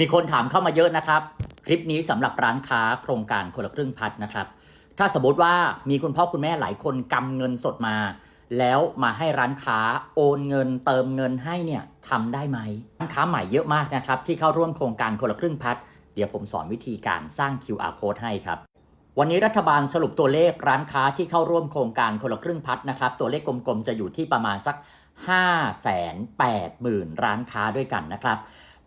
มีคนถามเข้ามาเยอะนะครับ คลิปนี้สำหรับร้านค้าโครงการคนละครึ่งพัดนะครับ ถ้าสมมติว่ามีคุณพ่อคุณแม่หลายคนกำเงินสดมา แล้วมาให้ร้านค้าโอนเงินเติมเงินให้เนี่ยทำได้ไหมร้านค้าใหม่เยอะมากนะครับที่เข้าร่วมโครงการคนละครึ่งพัด เดี๋ยวผมสอนวิธีการสร้าง QR code ให้ครับวันนี้รัฐบาลสรุปตัวเลขร้านค้าที่เข้าร่วมโครงการคนละครึ่งพัดนะครับ ตัวเลขกลมๆ จะอยู่ที่ประมาณสัก 5 8 0 0 0 0 ร้านค้าด้วยกันนะครับ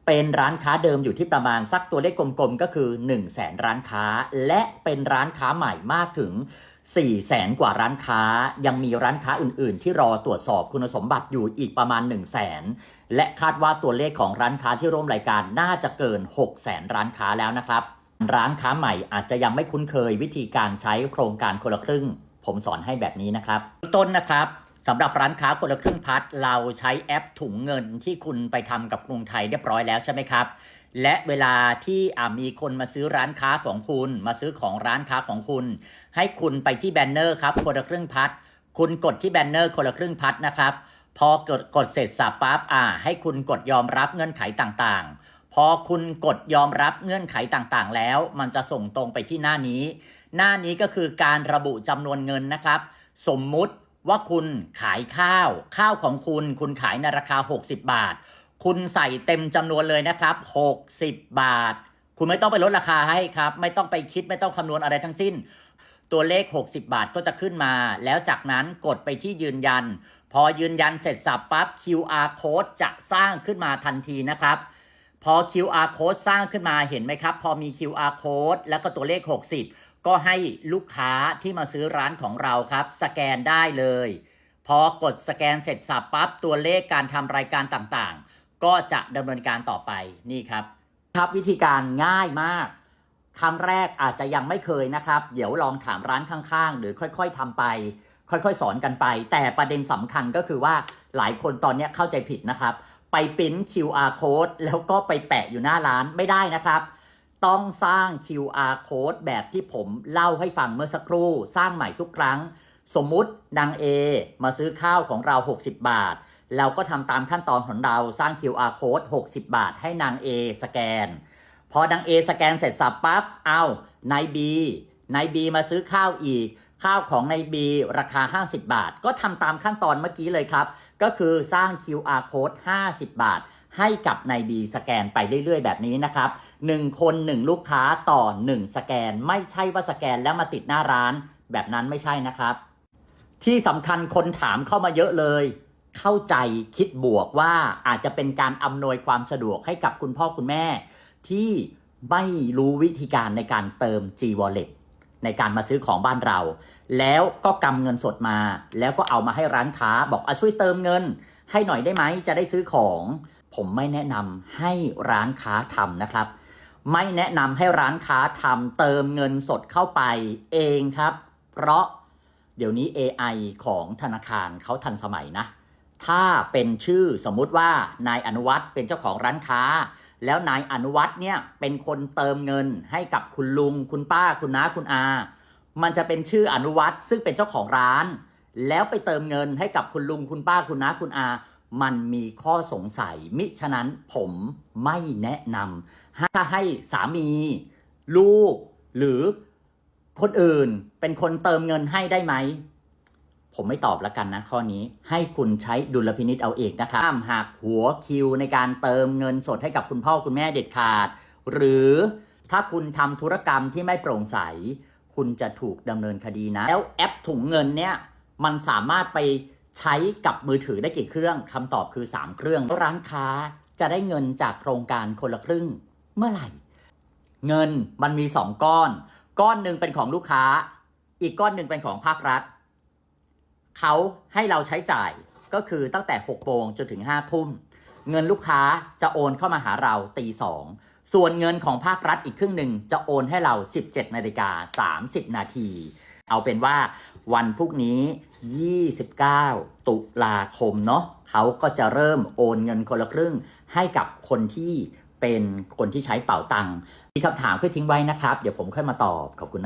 เป็นร้านค้าเดิมอยู่ที่ประมาณสักตัวเลขกลมๆ ก็คือ 1 0 0 0 0แสนร้านค้า และเป็นร้านค้าใหม่มากถึง4 0 0แสนกว่าร้านค้า ยังมีร้านค้าอื่นๆ ที่รอตรวจสอบคุณสมบัติอยู่อีกประมาณ 1 0 0 0 0แสนและคาดว่าตัวเลขของร้านค้าที่ร่วมรายการน่าจะเกิน 6 0แสนร้านค้าแล้วนะครับ ร้านค้าใหม่อาจจะยังไม่คุ้นเคยวิธีการใช้โครงการคนละครึ่ง ผมสอนให้แบบนี้นะครับ ต้นนะครับ สำหรับร้านค้าคนละครึ่งพัดเราใช้แอปถุงเงินที่คุณไปทำกับกรุงไทยเรียบร้อยแล้วใช่ไหมครับ และเวลาที่มีคนมาซื้อร้านค้าของคุณ มาซื้อของร้านค้าของคุณ ให้คุณไปที่แบนเนอร์ครับคนละครึ่งพัด คุณกดที่แบนเนอร์คนละครึ่งพัดนะครับ พอกดกดเสร็จสับปั๊บอ่า ให้คุณกดยอมรับเงื่อนไขต่างๆ พอคุณกดยอมรับเงื่อนไขต่างๆ แล้ว มันจะส่งตรงไปที่หน้านี้ หน้านี้ก็คือการระบุจำนวนเงินนะครับ สมมุติ ว่าคุณขายข้าว ข้าวของคุณ คุณขายในราคา 60 บาท คุณใส่เต็มจำนวนเลยนะครับ 60 บาท คุณไม่ต้องไปลดราคาให้ครับ ไม่ต้องไปคิดไม่ต้องคำนวณอะไรทั้งสิ้น ตัวเลข 60 บาทก็จะขึ้นมา แล้วจากนั้นกดไปที่ยืนยัน พอยืนยันเสร็จสับปั๊บ QR code จะสร้างขึ้นมาทันทีนะครับ พอ QR code สร้างขึ้นมาเห็นไหมครับ พอมี QR code แล้วก็ตัวเลข 60 ก็ให้ลูกค้าที่มาซื้อร้านของเราครับ สแกนได้เลย พอกดสแกนเสร็จสับปั๊บตัวเลขการทำรายการต่างๆ ก็จะดำเนินการต่อไปนี่ครับ ครับวิธีการง่ายมากครั้งแรกอาจจะยังไม่เคยนะครับ เดี๋ยวลองถามร้านข้างๆ หรือค่อยๆทำไป ค่อยๆ สอนกันไป แต่ประเด็นสำคัญก็คือว่าหลายคนตอนนี้เข้าใจผิดนะครับ ไปปริ้น QR code แล้วก็ไปแปะอยู่หน้าร้านไม่ได้นะครับ ต้องสร้าง QR code แบบที่ผมเล่าให้ฟังเมื่อสักครู่ สร้างใหม่ทุกครั้ง สมมุตินาง A มาซื้อข้าวของเรา 60 บาท เราก็ทำตามขั้นตอนของเราสร้าง QR code 60 บาท ให้นาง A สแกน พอนาง A สแกนเสร็จสับปั๊บเอานาย B นาย B มาซื้อข้าวอีก ข้าวของใน B ราคา 50 บาท ก็ทำตามขั้นตอนเมื่อกี้เลยครับ ก็คือสร้าง QR code 50 บาท ให้กับใน B สแกนไปเรื่อย ๆ แบบนี้นะครับ 1 คน 1 ลูกค้าต่อ 1 สแกน ไม่ใช่ว่าสแกนแล้วมาติดหน้าร้าน แบบนั้นไม่ใช่นะครับ ที่สำคัญคนถามเข้ามาเยอะเลยเข้าใจคิดบวกว่าอาจจะเป็นการอำนวยความสะดวกให้กับคุณพ่อคุณแม่ ที่ไม่รู้วิธีการในการเติม G Wallet ในการมาซื้อของบ้านเรา แล้วก็กำเงินสดมา แล้วก็เอามาให้ร้านค้าบอกอช่วยเติมเงิน ให้หน่อยได้ไหมจะได้ซื้อของ ผมไม่แนะนำให้ร้านค้าทำนะครับ ไม่แนะนำให้ร้านค้าทำเติมเงินสดเข้าไปเองครับ เพราะเดี๋ยวนี้ AI ของธนาคารเขาทันสมัยนะ ถ้าเป็นชื่อสมมุติว่านายอนุวัฒน์เป็นเจ้าของร้านค้า แล้วนายอนุวัฒน์เนี่ยเป็นคนเติมเงินให้กับคุณลุง คุณป้าคุณน้าคุณอา มันจะเป็นชื่ออนุวัฒน์ซึ่งเป็นเจ้าของร้าน แล้วไปเติมเงินให้กับคุณลุงคุณป้าคุณน้าคุณอา มันมีข้อสงสัย มิฉะนั้นผมไม่แนะนำถ้าให้สามี ลูก หรือคนอื่นเป็นคนเติมเงินให้ได้ไหม ผมไม่ตอบแล้วกันนะข้อนี้ให้คุณใช้ดุลพินิษเอาเองนะครับห้ามหักหัวคิวในการเติมเงินสดให้กับคุณพ่อคุณแม่เด็ดขาด หรือถ้าคุณทำธุรกรรมที่ไม่โปร่งใส คุณจะถูกดำเนินคดีนะ แล้วแอปถุงเงินเนี่ยมันสามารถไปใช้กับมือถือได้กี่เครื่องคำตอบคือ 3 เครื่องร้านค้าจะได้เงินจากโครงการคนละครึ่งเมื่อไหร่ เงินมันมี 2 ก้อน ก้อนหนึ่งเป็นของลูกค้า อีกก้อนหนึ่งเป็นของภาครัฐ เขาให้เราใช้จ่ายก็คือตั้งแต่6โมงจนถึง5ทุ่ม เงินลูกค้าจะโอนเข้ามาหาเราตีสองส่วนเงินของภาครัฐอีกครึ่งหนึ่งจะโอนให้เรา 17นาฬิกา30 นาที เอาเป็นว่าวันพรุ่งนี้ 29 ตุลาคมเนาะเขาก็จะเริ่มโอนเงินคนละครึ่งให้กับคนที่เป็นคนที่ใช้เป๋าตังค์มีคำถามขึ้นทิ้งไว้นะครับ เดี๋ยวผมค่อยมาตอบ ขอบคุณนะ